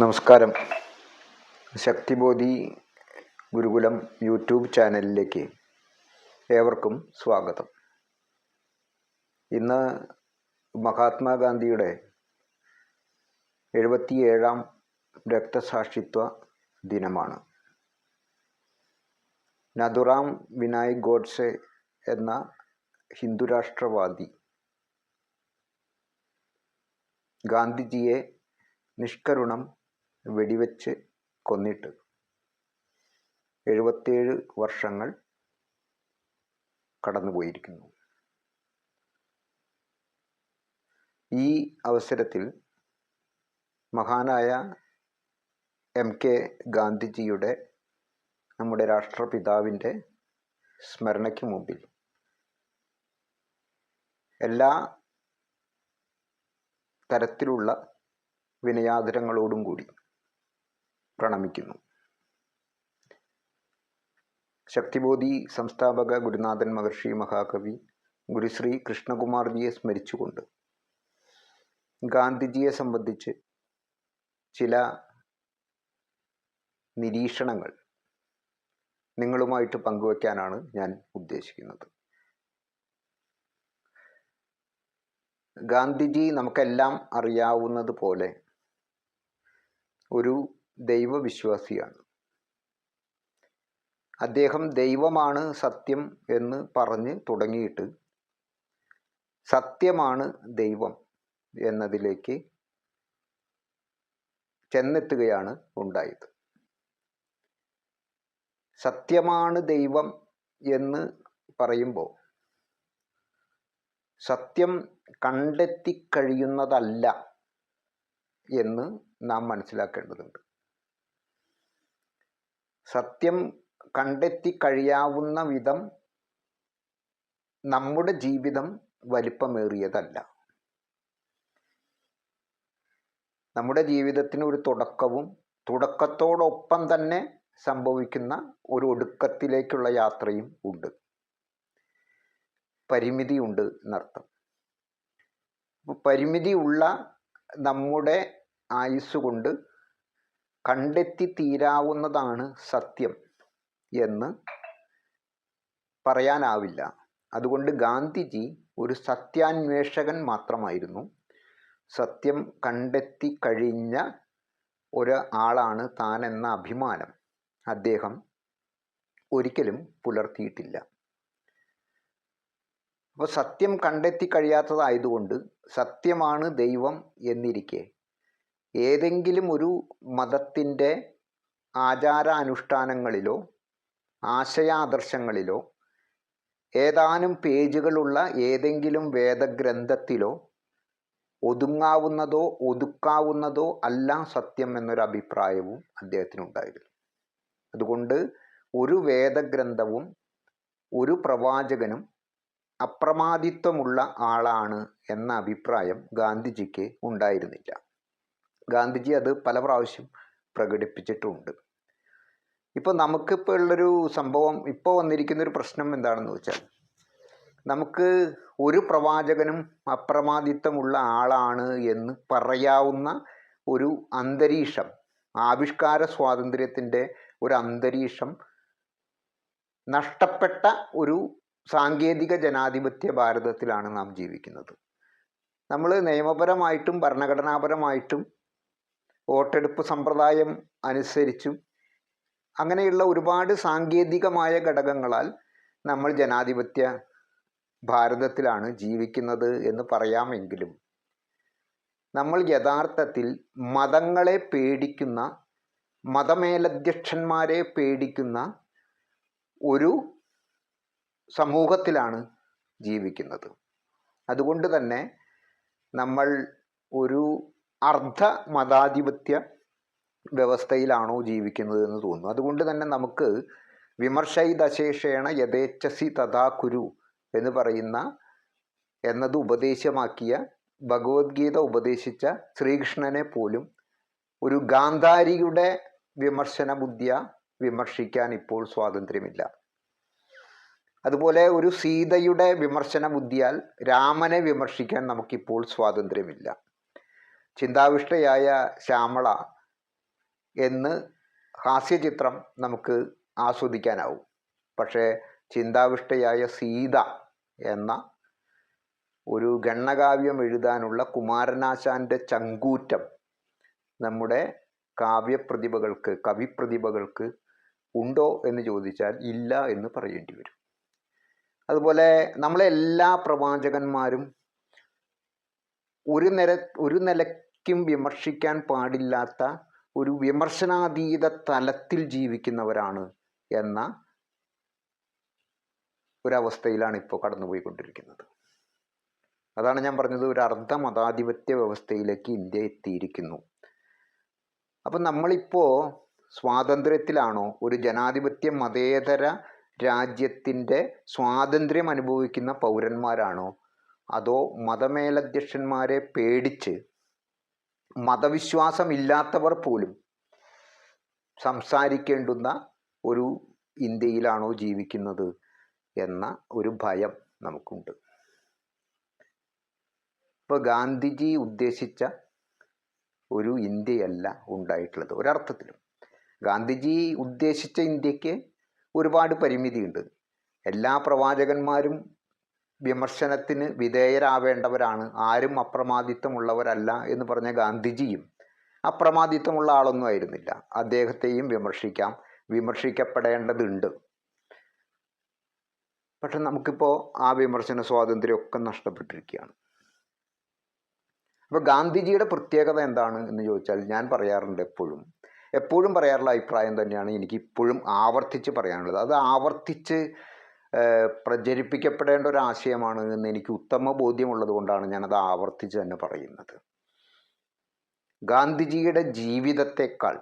നമസ്കാരം. ശക്തിബോധി ഗുരുകുലം യൂട്യൂബ് ചാനലിലേക്ക് ഏവർക്കും സ്വാഗതം. ഇന്ന് മഹാത്മാഗാന്ധിയുടെ എഴുപത്തിയേഴാം രക്തസാക്ഷിത്വ ദിനമാണ്. നദുറാം വിനായക് ഗോഡ്സെ എന്ന ഹിന്ദുരാഷ്ട്രവാദി ഗാന്ധിജിയെ നിഷ്കരുണം വെടിവെച്ച് കൊന്നിട്ട്. എഴുപത്തേഴ് വർഷങ്ങൾ കടന്നുപോയിരിക്കുന്നു. ഈ അവസരത്തിൽ മഹാനായ എം കെ ഗാന്ധിജിയുടെ നമ്മുടെ രാഷ്ട്രപിതാവിന്റെ സ്മരണയ്ക്ക് മുമ്പിൽ എല്ലാ തരത്തിലുള്ള വിനയാദരങ്ങളോടും കൂടി പ്രണമിക്കുന്നു. ശക്തിബോധി സംസ്ഥാപക ഗുരുനാഥൻ മഹർഷി മഹാകവി ഗുരുശ്രീ കൃഷ്ണകുമാർജിയെ സ്മരിച്ചുകൊണ്ട് ഗാന്ധിജിയെ സംബന്ധിച്ച് ചില നിരീക്ഷണങ്ങൾ നിങ്ങളുമായിട്ട് പങ്കുവയ്ക്കാനാണ് ഞാൻ ഉദ്ദേശിക്കുന്നത്. ഗാന്ധിജി നമുക്കെല്ലാം അറിയാവുന്നത് പോലെ ഒരു ദൈവവിശ്വാസിയാണ്. അദ്ദേഹം ദൈവമാണ് സത്യം എന്ന് പറഞ്ഞ് തുടങ്ങിയിട്ട് സത്യമാണ് ദൈവം എന്നതിലേക്ക് ചെന്നെത്തുകയാണ് ഉണ്ടായത്. സത്യമാണ് ദൈവം എന്ന് പറയുമ്പോൾ സത്യം കണ്ടെത്തി കഴിയുന്നതല്ല എന്ന് നാം മനസ്സിലാക്കേണ്ടതുണ്ട്. സത്യം കണ്ടെത്തിക്കഴിയാവുന്ന വിധം നമ്മുടെ ജീവിതം വലിപ്പമേറിയതല്ല. നമ്മുടെ ജീവിതത്തിന് ഒരു തുടക്കവും തുടക്കത്തോടൊപ്പം തന്നെ സംഭവിക്കുന്ന ഒരു ഒടുക്കത്തിലേക്കുള്ള യാത്രയും ഉണ്ട്. പരിമിതിയുണ്ട് എന്നർത്ഥം. പരിമിതി പരിമിതിയുള്ള നമ്മുടെ ആയുസ് കൊണ്ട് കണ്ടെത്തി തീരാവുന്നതാണ് സത്യം എന്ന് പറയാനാവില്ല. അതുകൊണ്ട് ഗാന്ധിജി ഒരു സത്യാന്വേഷകൻ മാത്രമായിരുന്നു. സത്യം കണ്ടെത്തി കഴിഞ്ഞ ഒരാളാണ് താൻ എന്ന അഭിമാനം അദ്ദേഹം ഒരിക്കലും പുലർത്തിയിട്ടില്ല. അപ്പോൾ സത്യം കണ്ടെത്തി കഴിയാത്തതായതുകൊണ്ട് സത്യമാണ് ദൈവം എന്നിരിക്കെ ഏതെങ്കിലും ഒരു മതത്തിന്റെ ആചാരാനുഷ്ഠാനങ്ങളിലോ ആശയാദർശങ്ങളിലോ ഏതാനും പേജുകളുള്ള ഏതെങ്കിലും വേദഗ്രന്ഥത്തിലോ ഒതുങ്ങാവുന്നതോ ഒതുക്കാവുന്നതോ അല്ല സത്യം എന്നൊരു അഭിപ്രായവും അദ്ദേഹത്തിനുണ്ടായിരുന്നു അതുകൊണ്ട് ഒരു വേദഗ്രന്ഥവും ഒരു പ്രവാചകനും അപ്രമാദിത്വമുള്ള ആളാണ് എന്ന അഭിപ്രായം ഗാന്ധിജിക്ക് ഉണ്ടായിരുന്നില്ല. ഗാന്ധിജി അത് പല പ്രാവശ്യം പ്രകടിപ്പിച്ചിട്ടുമുണ്ട്. ഇപ്പോൾ നമുക്കിപ്പോൾ ഉള്ളൊരു സംഭവം ഇപ്പോൾ വന്നിരിക്കുന്ന ഒരു പ്രശ്നം എന്താണെന്ന് വെച്ചാൽ നമുക്ക് ഒരു പ്രവാചകനും അപ്രമാദിത്വമുള്ള ആളാണ് എന്ന് പറയാവുന്ന ഒരു അന്തരീക്ഷം ആവിഷ്കാര സ്വാതന്ത്ര്യത്തിന്റെ ഒരു അന്തരീക്ഷം നഷ്ടപ്പെട്ട ഒരു സാങ്കേതിക ജനാധിപത്യ ഭാരതത്തിലാണ് നാം ജീവിക്കുന്നത്. നമ്മൾ നിയമപരമായിട്ടും ഭരണഘടനാപരമായിട്ടും വോട്ടെടുപ്പ് സമ്പ്രദായം അനുസരിച്ചും അങ്ങനെയുള്ള ഒരുപാട് സാങ്കേതികമായ ഘടകങ്ങളാൽ നമ്മൾ ജനാധിപത്യ ഭാരതത്തിലാണ് ജീവിക്കുന്നത് എന്ന് പറയാമെങ്കിലും നമ്മൾ യഥാർത്ഥത്തിൽ മതങ്ങളെ പേടിക്കുന്ന മതമേലധ്യക്ഷന്മാരെ പേടിക്കുന്ന ഒരു സമൂഹത്തിലാണ് ജീവിക്കുന്നത്. അതുകൊണ്ട് തന്നെ നമ്മൾ ഒരു അർദ്ധ മതാധിപത്യ വ്യവസ്ഥയിലാണോ ജീവിക്കുന്നത് എന്ന് തോന്നുന്നു. അതുകൊണ്ട് തന്നെ നമുക്ക് വിമർശൈതശേഷേണ യഥേച്ഛസി തഥാ കുരു എന്ന് പറയുന്ന എന്നത് ഉപദേശമാക്കിയ ഭഗവത്ഗീത ഉപദേശിച്ച ശ്രീകൃഷ്ണനെ പോലും ഒരു ഗാന്ധാരിയുടെ വിമർശന ബുദ്ധിയ വിമർശിക്കാൻ ഇപ്പോൾ സ്വാതന്ത്ര്യമില്ല. അതുപോലെ ഒരു സീതയുടെ വിമർശന ബുദ്ധിയാൽ രാമനെ വിമർശിക്കാൻ നമുക്കിപ്പോൾ സ്വാതന്ത്ര്യമില്ല. ചിന്താവിഷ്ടയായ ശ്യാമള എന്ന് ഹാസ്യചിത്രം നമുക്ക് ആസ്വദിക്കാനാവും. പക്ഷേ ചിന്താവിഷ്ടയായ സീത എന്ന ഒരു ഗണ്ണകാവ്യം എഴുതാനുള്ള കുമാരനാശാന്റെ ചങ്കൂറ്റം നമ്മുടെ കാവ്യപ്രതിഭകൾക്ക് കവിപ്രതിഭകൾക്ക് ഉണ്ടോ എന്ന് ചോദിച്ചാൽ ഇല്ല എന്ന് പറയേണ്ടി വരും. അതുപോലെ നമ്മളെ എല്ലാ പ്രവാചകന്മാരും ഒരു നിര ഒരു നിലയ്ക്കും വിമർശിക്കാൻ പാടില്ലാത്ത ഒരു വിമർശനാതീത തലത്തിൽ ജീവിക്കുന്നവരാണ് എന്ന ഒരവസ്ഥയിലാണ് ഇപ്പോൾ കടന്നുപോയിക്കൊണ്ടിരിക്കുന്നത്. അതാണ് ഞാൻ പറഞ്ഞത് ഒരു അർദ്ധ മതാധിപത്യ വ്യവസ്ഥയിലേക്ക് ഇന്ത്യ എത്തിയിരിക്കുന്നു. അപ്പം നമ്മളിപ്പോൾ സ്വാതന്ത്ര്യത്തിലാണോ ഒരു ജനാധിപത്യ മതേതര രാജ്യത്തിന്റെ സ്വാതന്ത്ര്യം അനുഭവിക്കുന്ന പൗരന്മാരാണോ അതോ മതമേലധ്യക്ഷന്മാരെ പേടിച്ച് മതവിശ്വാസമില്ലാത്തവർ പോലും സംസാരിക്കേണ്ടുന്ന ഒരു ഇന്ത്യയിലാണോ ജീവിക്കുന്നത് എന്ന ഒരു ഭയം നമുക്കുണ്ട്. ഇപ്പോൾ ഗാന്ധിജി ഉദ്ദേശിച്ച ഒരു ഇന്ത്യയല്ല ഉണ്ടായിട്ടുള്ളത് ഒരർത്ഥത്തിലും. ഗാന്ധിജി ഉദ്ദേശിച്ച ഇന്ത്യയ്ക്ക് ഒരുപാട് പരിമിതിയുണ്ട്. എല്ലാ പ്രവാചകന്മാരും വിമർശനത്തിന് വിധേയരാവേണ്ടവരാണ്. ആരും അപ്രമാദിത്വമുള്ളവരല്ല എന്ന് പറഞ്ഞ ഗാന്ധിജിയും അപ്രമാദിത്വമുള്ള ആളൊന്നും ആയിരുന്നില്ല. അദ്ദേഹത്തെയും വിമർശിക്കാം. വിമർശിക്കപ്പെടേണ്ടതുണ്ട്. പക്ഷെ നമുക്കിപ്പോൾ ആ വിമർശന സ്വാതന്ത്ര്യമൊക്കെ നഷ്ടപ്പെട്ടിരിക്കുകയാണ്. അപ്പോൾ ഗാന്ധിജിയുടെ പ്രത്യേകത എന്താണ് എന്ന് ചോദിച്ചാൽ ഞാൻ പറയാറുണ്ട് എപ്പോഴും. എപ്പോഴും പറയാറുള്ള അഭിപ്രായം തന്നെയാണ് എനിക്ക് ഇപ്പോഴും ആവർത്തിച്ച് പറയാനുള്ളത്. അത് ആവർത്തിച്ച് പ്രചരിപ്പിക്കപ്പെടേണ്ട ഒരു ആശയമാണ് എന്ന് എനിക്ക് ഉത്തമ ബോധ്യമുള്ളത് കൊണ്ടാണ് ഞാനത് ആവർത്തിച്ച് തന്നെ പറയുന്നത്. ഗാന്ധിജിയുടെ ജീവിതത്തെക്കാൾ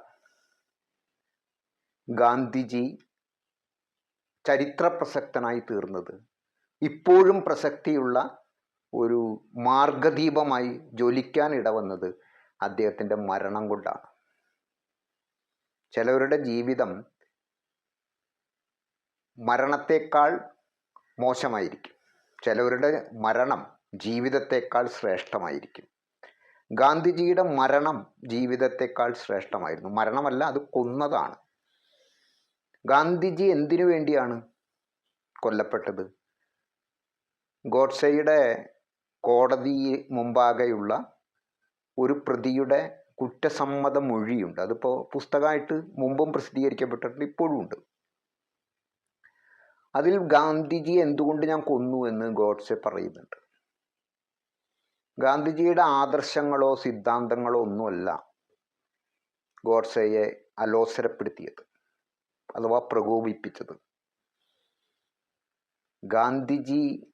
ഗാന്ധിജി ചരിത്ര പ്രസക്തനായി തീർന്നത് ഇപ്പോഴും പ്രസക്തിയുള്ള ഒരു മാർഗദീപമായി ജ്വലിക്കാൻ ഇടവന്നത് അദ്ദേഹത്തിന്റെ മരണം കൊണ്ടാണ്. ചിലവരുടെ ജീവിതം മരണത്തേക്കാൾ മോശമായിരിക്കും. ചിലവരുടെ മരണം ജീവിതത്തേക്കാൾ ശ്രേഷ്ഠമായിരിക്കും. ഗാന്ധിജിയുടെ മരണം ജീവിതത്തേക്കാൾ ശ്രേഷ്ഠമായിരുന്നു. മരണമല്ല അത് കൊന്നതാണ്. ഗാന്ധിജി എന്തിനു വേണ്ടിയാണ് കൊല്ലപ്പെട്ടത്? ഗോഡ്സെയുടെ കോടതി മുമ്പാകെയുള്ള ഒരു പ്രതിയുടെ കുറ്റസമ്മത മൊഴിയുണ്ട് അതിപ്പോൾ പുസ്തകമായിട്ട് മുമ്പും പ്രസിദ്ധീകരിക്കപ്പെട്ടിട്ടുണ്ട് ഇപ്പോഴും ഉണ്ട്. അതിൽ ഗാന്ധിജി എന്തുകൊണ്ട് ഞാൻ കൊന്നു എന്ന് ഗോഡ്സെ പറയുന്നുണ്ട്. ഗാന്ധിജിയുടെ ആദർശങ്ങളോ സിദ്ധാന്തങ്ങളോ ഒന്നുമല്ല ഗോഡ്സെയെ അലോസരപ്പെടുത്തിയത് അഥവാ പ്രകോപിപ്പിച്ചത്. ഗാന്ധിജി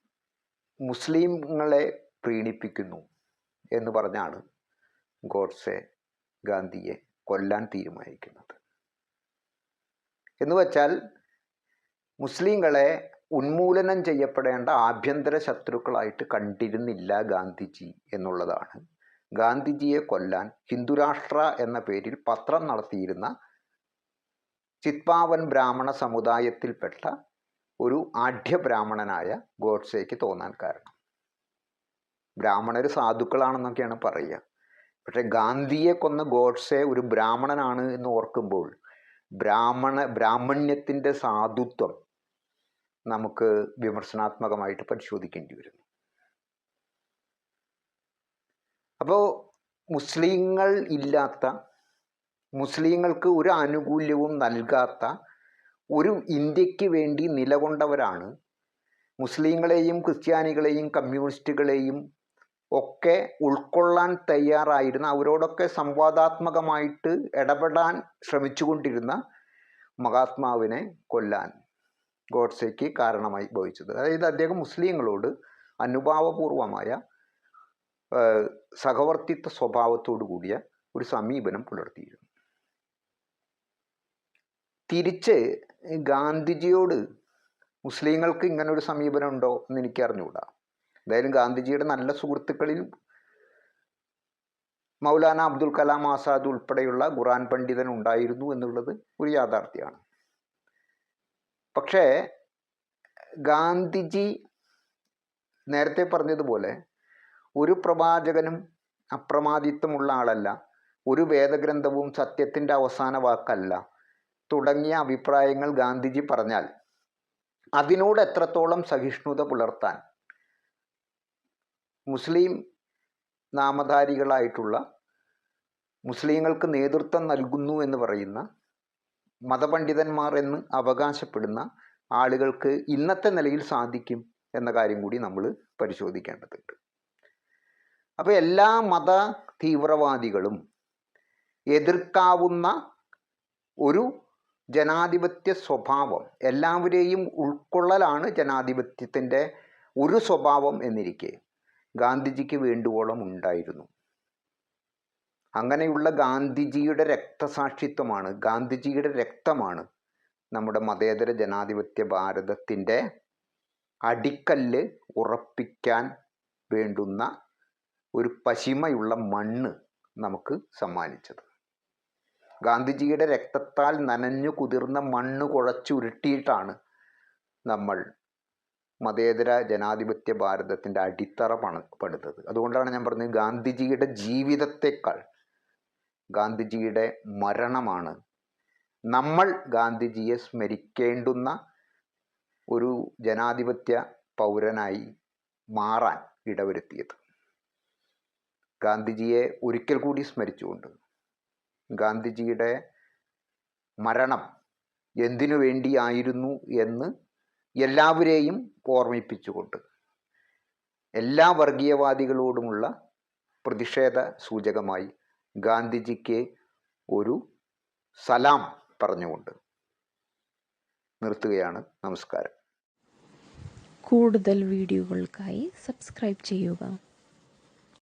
മുസ്ലിങ്ങളെ പ്രീണിപ്പിക്കുന്നു എന്ന് പറഞ്ഞാണ് ഗോഡ്സെ ഗാന്ധിയെ കൊല്ലാൻ തീരുമാനിക്കുന്നത്. എന്ന് വച്ചാൽ മുസ്ലിങ്ങളെ ഉന്മൂലനം ചെയ്യപ്പെടേണ്ട ആഭ്യന്തര ശത്രുക്കളായിട്ട് കണ്ടിരുന്നില്ല ഗാന്ധിജി എന്നുള്ളതാണ്. ഗാന്ധിജിയെ കൊല്ലാൻ ഹിന്ദുരാഷ്ട്ര എന്ന പേരിൽ പത്രം നടത്തിയിരുന്ന ചിത്പാവൻ ബ്രാഹ്മണ സമുദായത്തിൽപ്പെട്ട ഒരു ആഢ്യ ബ്രാഹ്മണനായ ഗോഡ്സേക്ക് തോന്നാൻ കാരണം. ബ്രാഹ്മണർ സാധുക്കളാണെന്നൊക്കെയാണ് പറയുക. പക്ഷെ ഗാന്ധിയെ കൊന്ന ഗോഡ്സെ ഒരു ബ്രാഹ്മണനാണ് എന്ന് ഓർക്കുമ്പോൾ ബ്രാഹ്മണ ബ്രാഹ്മണ്യത്തിന്റെ സാധുത്വം നമുക്ക് വിമർശനാത്മകമായിട്ട് പരിശോധിക്കേണ്ടി വരുന്നു. അപ്പോൾ മുസ്ലിങ്ങൾ ഇല്ലാത്ത മുസ്ലിങ്ങൾക്ക് ഒരു ആനുകൂല്യവും നൽകാത്ത ഒരു ഇന്ത്യയ്ക്ക് വേണ്ടി നിലകൊണ്ടവരാണ് മുസ്ലിങ്ങളെയും ക്രിസ്ത്യാനികളെയും കമ്മ്യൂണിസ്റ്റുകളെയും ഒക്കെ ഉൾക്കൊള്ളാൻ തയ്യാറായിരുന്ന അവരോടൊക്കെ സംവാദാത്മകമായിട്ട് ഇടപെടാൻ ശ്രമിച്ചുകൊണ്ടിരുന്ന മഹാത്മാവിനെ കൊല്ലാൻ ഗോഡ്സെക്ക് കാരണമായി ഭവിച്ചത്. അതായത് അദ്ദേഹം മുസ്ലിങ്ങളോട് അനുഭാവപൂർവമായ സഹവർത്തിത്വ സ്വഭാവത്തോടു കൂടിയ ഒരു സമീപനം പുലർത്തിയിരുന്നു. തിരിച്ച് ഗാന്ധിജിയോട് മുസ്ലിങ്ങൾക്ക് ഇങ്ങനെ ഒരു സമീപനം ഉണ്ടോ എന്ന് എനിക്ക് അറിഞ്ഞുകൂടാ. എന്തായാലും ഗാന്ധിജിയുടെ നല്ല സുഹൃത്തുക്കളിൽ മൗലാന അബ്ദുൽ കലാം ആസാദ് ഉൾപ്പെടെയുള്ള ഖുറാൻ പണ്ഡിതൻ ഉണ്ടായിരുന്നു എന്നുള്ളത് ഒരു യാഥാർത്ഥ്യമാണ്. പക്ഷേ ഗാന്ധിജി നേരത്തെ പറഞ്ഞതുപോലെ ഒരു പ്രവാചകനും അപ്രമാദിത്വമുള്ള ആളല്ല ഒരു വേദഗ്രന്ഥവും സത്യത്തിന്റെ അവസാന വാക്കല്ല തുടങ്ങിയ അഭിപ്രായങ്ങൾ ഗാന്ധിജി പറഞ്ഞാൽ അതിനോട് എത്രത്തോളം സഹിഷ്ണുത പുലർത്താൻ മുസ്ലിം നാമധാരികളായിട്ടുള്ള മുസ്ലിങ്ങൾക്ക് നേതൃത്വം നൽകുന്നു എന്ന് പറയുന്ന മതപണ്ഡിതന്മാർ എന്ന് അവകാശപ്പെടുന്ന ആളുകൾക്ക് ഇന്നത്തെ നിലയിൽ സാധിക്കും എന്ന കാര്യം കൂടി നമ്മൾ പരിശോധിക്കേണ്ടതുണ്ട്. അപ്പോൾ എല്ലാ മത തീവ്രവാദികളും എതിർക്കാവുന്ന ഒരു ജനാധിപത്യ സ്വഭാവം എല്ലാവരെയും ഉൾക്കൊള്ളലാണ് ജനാധിപത്യത്തിന്റെ ഒരു സ്വഭാവം എന്നിരിക്കെ ഗാന്ധിജിക്ക് വേണ്ടുവോളം ഉണ്ടായിരുന്നു. അങ്ങനെയുള്ള ഗാന്ധിജിയുടെ രക്തസാക്ഷിത്വമാണ്. ഗാന്ധിജിയുടെ രക്തമാണ് നമ്മുടെ മതേതര ജനാധിപത്യ ഭാരതത്തിന്റെ അടിക്കല്ല് ഉറപ്പിക്കാൻ വേണ്ടുന്ന ഒരു പശിമയുള്ള മണ്ണ് നമുക്ക് സമ്മാനിച്ചത്. ഗാന്ധിജിയുടെ രക്തത്താൽ നനഞ്ഞു കുതിർന്ന മണ്ണ് കുഴച്ചുരുട്ടിയിട്ടാണ് നമ്മൾ മതേതര ജനാധിപത്യ ഭാരതത്തിന്റെ അടിത്തറ പണ പടുത്തത് അതുകൊണ്ടാണ് ഞാൻ പറഞ്ഞത് ഗാന്ധിജിയുടെ ജീവിതത്തെക്കാൾ ഗാന്ധിജിയുടെ മരണമാണ്. നമ്മൾ ഗാന്ധിജിയെ സ്മരിക്കേണ്ടുന്ന ഒരു ജനാധിപത്യ പൗരനായി മാറാൻ ഇടവരുത്തിയത്. ഗാന്ധിജിയെ ഒരിക്കൽ കൂടി സ്മരിച്ചുകൊണ്ട് ഗാന്ധിജിയുടെ മരണം എന്തിനു വേണ്ടിയായിരുന്നു എന്ന് എല്ലാവരെയും ഓർമ്മിപ്പിച്ചുകൊണ്ട് എല്ലാ വർഗീയവാദികളോടുമുള്ള പ്രതിഷേധ സൂചകമായി ഗാന്ധിജിക്ക് ഒരു സലാം പറഞ്ഞുകൊണ്ട് നിർത്തുകയാണ് നമസ്കാരം. കൂടുതൽ വീഡിയോകൾക്കായി സബ്സ്ക്രൈബ് ചെയ്യുക.